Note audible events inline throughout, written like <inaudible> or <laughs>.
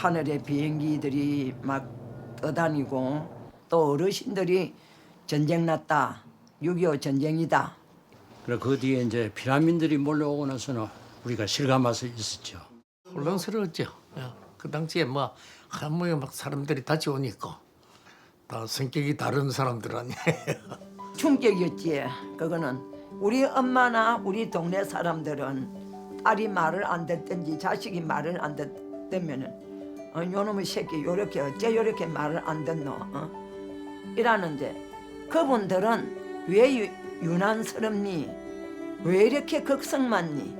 하늘에 비행기들이 막 떠다니고 또 어르신들이 전쟁 났다. 6.25 전쟁이다. 그리고 그 뒤에 이제 피난민들이 몰려오고 나서는 우리가 실감할 수 있었죠. 혼란스러웠죠. 예. 그 당시에 뭐 한무에 막 사람들이 같이 오니까 다 성격이 다른 사람들 아니에요. <laughs> 충격이었지. 그거는 우리 엄마나 우리 동네 사람들은 딸이 말을 안 듣든지 자식이 말을 안 듣으면은 어, 요놈의 새끼 요렇게 어째 요렇게 말을 안 듣노 어? 이라는데 그분들은 왜 유, 유난스럽니 왜 이렇게 극성 많니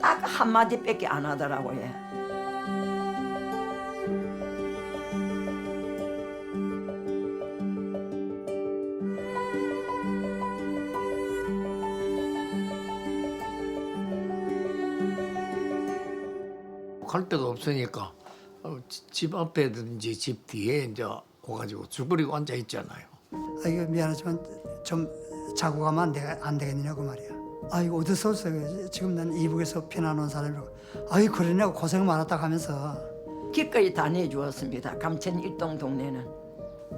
딱 한마디밖에 안 하더라고 요. 갈 데가 없으니까 집 앞에든지 집 뒤에 이제 와가지고 주부리고 앉아 있잖아요. 아 이거 미안하지만 좀 자고 가면 안, 되, 안 되겠냐고 말이야. 아 이거 어디서 왔어요? 지금 난 이북에서 피난 온 사람이라고. 아이 그러냐고 고생 많았다 하면서 기꺼이 다녀 주었습니다. 감천 일동 동네는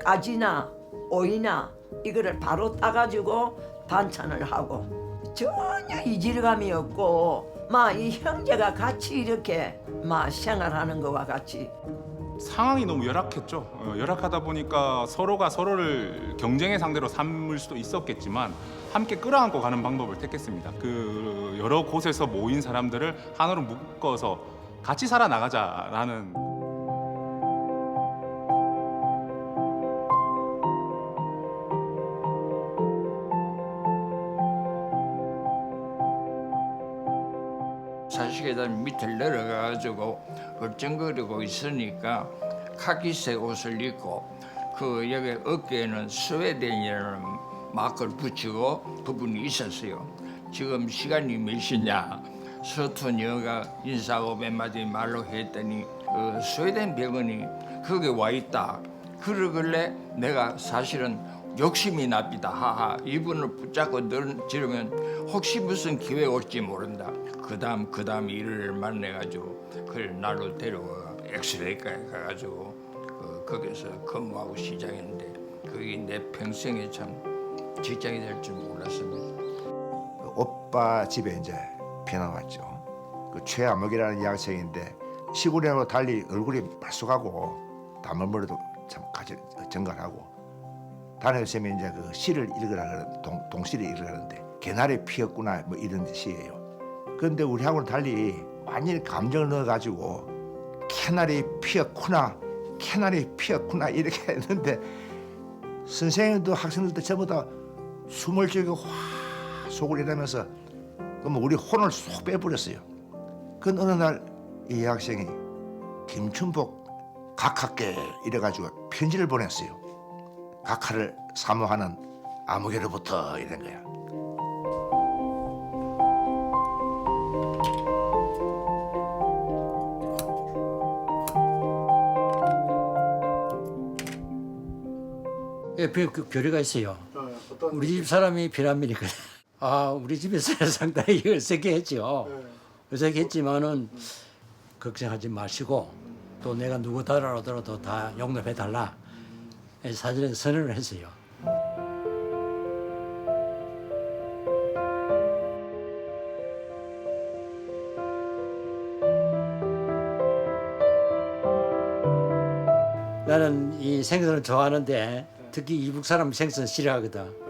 가지나 오이나 이거를 바로 따가지고 반찬을 하고 전혀 이질감이 없고 막 이 형제가 같이 이렇게 막 생활하는 것과 같이 상황이 너무 열악했죠. 어, 열악하다 보니까 서로가 서로를 경쟁의 상대로 삼을 수도 있었겠지만 함께 끌어안고 가는 방법을 택했습니다. 그 여러 곳에서 모인 사람들을 하나로 묶어서 같이 살아나가자라는 사시계단 밑을 내려가가지고 얼쩡거리고 있으니까 카키색 옷을 입고 그 여기 어깨에는 스웨덴이라는 마크를 붙이고 그분이 있었어요. 지금 시간이 몇 시냐? 서툰 여가 인사하고 몇 마디 말로 했더니 그 스웨덴 병원이 거기 와 있다. 그러길래 내가 사실은 욕심이 납니다. 하하 이분을 붙잡고 늘 지르면 혹시 무슨 기회 올지 모른다. 그다음 그다음 일을 만나 가지고 그걸 나로 데려와 엑스레이과에 가가지고 그 거기서 근무하고 시작했는데 그게 내 평생에 참 직장이 될 줄 몰랐습니다. 그 오빠 집에 이제 피난 왔죠. 그 최암흑이라는 여학생인데 시골이하고 달리 얼굴이 말쑥하고 담을 머리도 참 가지 정갈하고 다니엘쌤이 이제 그 시를 읽으라 그런 동, 동시를 읽으라는데 개나리 피었구나 뭐 이런 시예요. 그런데 우리하고는 달리 완전히 감정을 넣어가지고 캐나리 피었구나 캐나리 피었구나 이렇게 <laughs> 했는데 선생님도 학생들도 전부 다 숨을 죽이고 확 속을 이러면서 그럼 우리 혼을 쏙 빼버렸어요. 그 어느 날이 여학생이 김춘복 각하께 이래가지고 편지를 보냈어요. 각하를 사모하는 아무개로부터 이런 거야. 예, 그, 그 교리가 있어요. 우리 집 사람이 피난민이거든. <laughs> 아, 우리 집에서 <laughs> 상당히 어색해 했죠. 어색해 했지만은 걱정하지 마시고 또 내가 누구 따라오더라도 다 용납해 달라. 사전에 선언을 했어요. 나는 이 생선을 좋아하는데 특히 이북 사람 생선 싫어하거든.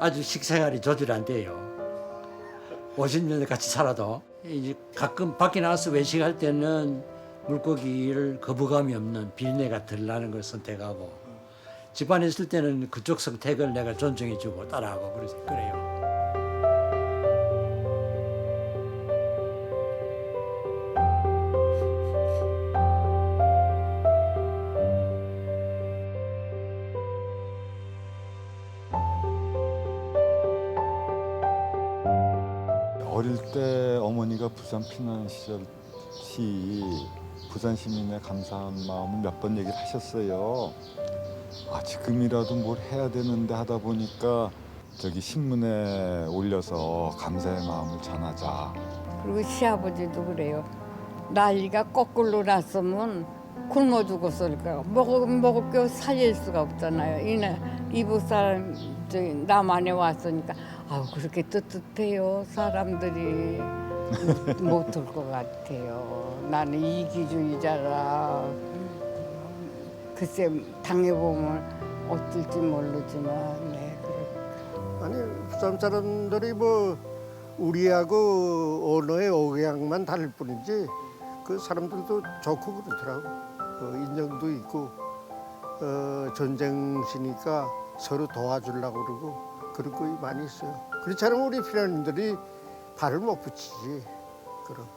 아주 식생활이 조절 안 돼요. 50년 같이 살아도 이제 가끔 밖에 나가서 외식할 때는 물고기를 거부감이 없는 비린내가 덜 나는 걸 선택하고 집안에 있을 때는 그쪽 선택을 내가 존중해주고 따라하고 그래요. 어릴 때 어머니가 부산 피난 시절 시 부산 시민의 감사한 마음을 몇 번 얘기를 하셨어요. 아 지금이라도 뭘 해야 되는데 하다 보니까 저기 신문에 올려서 감사의 마음을 전하자. 그리고 시아버지도 그래요. 난리가 거꾸로 났으면 굶어 죽었을 거야. 먹을 먹을 게 살릴 수가 없잖아요. 이날 이북 사람 저기 남한에 왔으니까 아우 그렇게 뜨뜻해요. 사람들이 못올 것 같아요. 나는 이기주의자라 글쎄 당해보면 어떨지 모르지만 네 그렇. 아니 부산 사람들이 뭐 우리하고 언어의 억양만 다를 뿐이지 그 사람들도 좋고 그렇더라고. 어, 인정도 있고 어, 전쟁시니까 서로 도와주려고 그러고 그런 거 많이 있어요. 그렇지 않으면 우리 피난민들이 발을 못 붙이지. 그럼.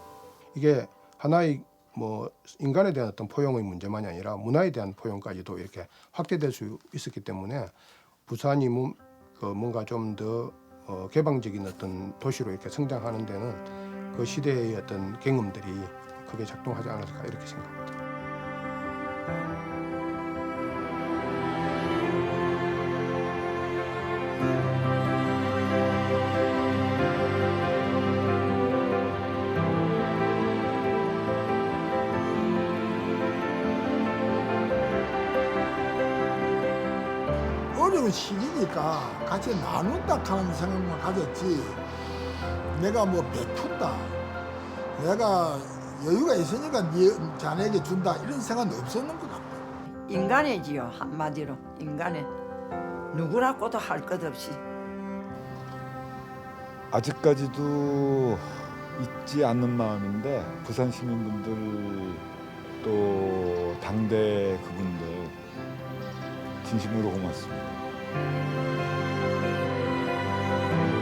이게 하나의 뭐 인간에 대한 어떤 포용의 문제만이 아니라 문화에 대한 포용까지도 이렇게 확대될 수 있었기 때문에 부산이 뭐- 그 뭔가 좀더 어, 개방적인 어떤 도시로 이렇게 성장하는 데는 그 시대의 어떤 경험들이 크게 작동하지 않았을까 이렇게 생각합니다. 어려운 시기니까 같이 나눈다 하는 생각만 가졌지. 내가 뭐 베푼다. 내가 여유가 있으니까 네 자네에게 준다. 이런 생각은 없었는 것 같아. 인간이지요 한마디로. 인간의 누구라고도 할 것 없이. 아직까지도 잊지 않는 마음인데 부산 시민분들 또 당대 그분들 진심으로 고맙습니다. Thank you.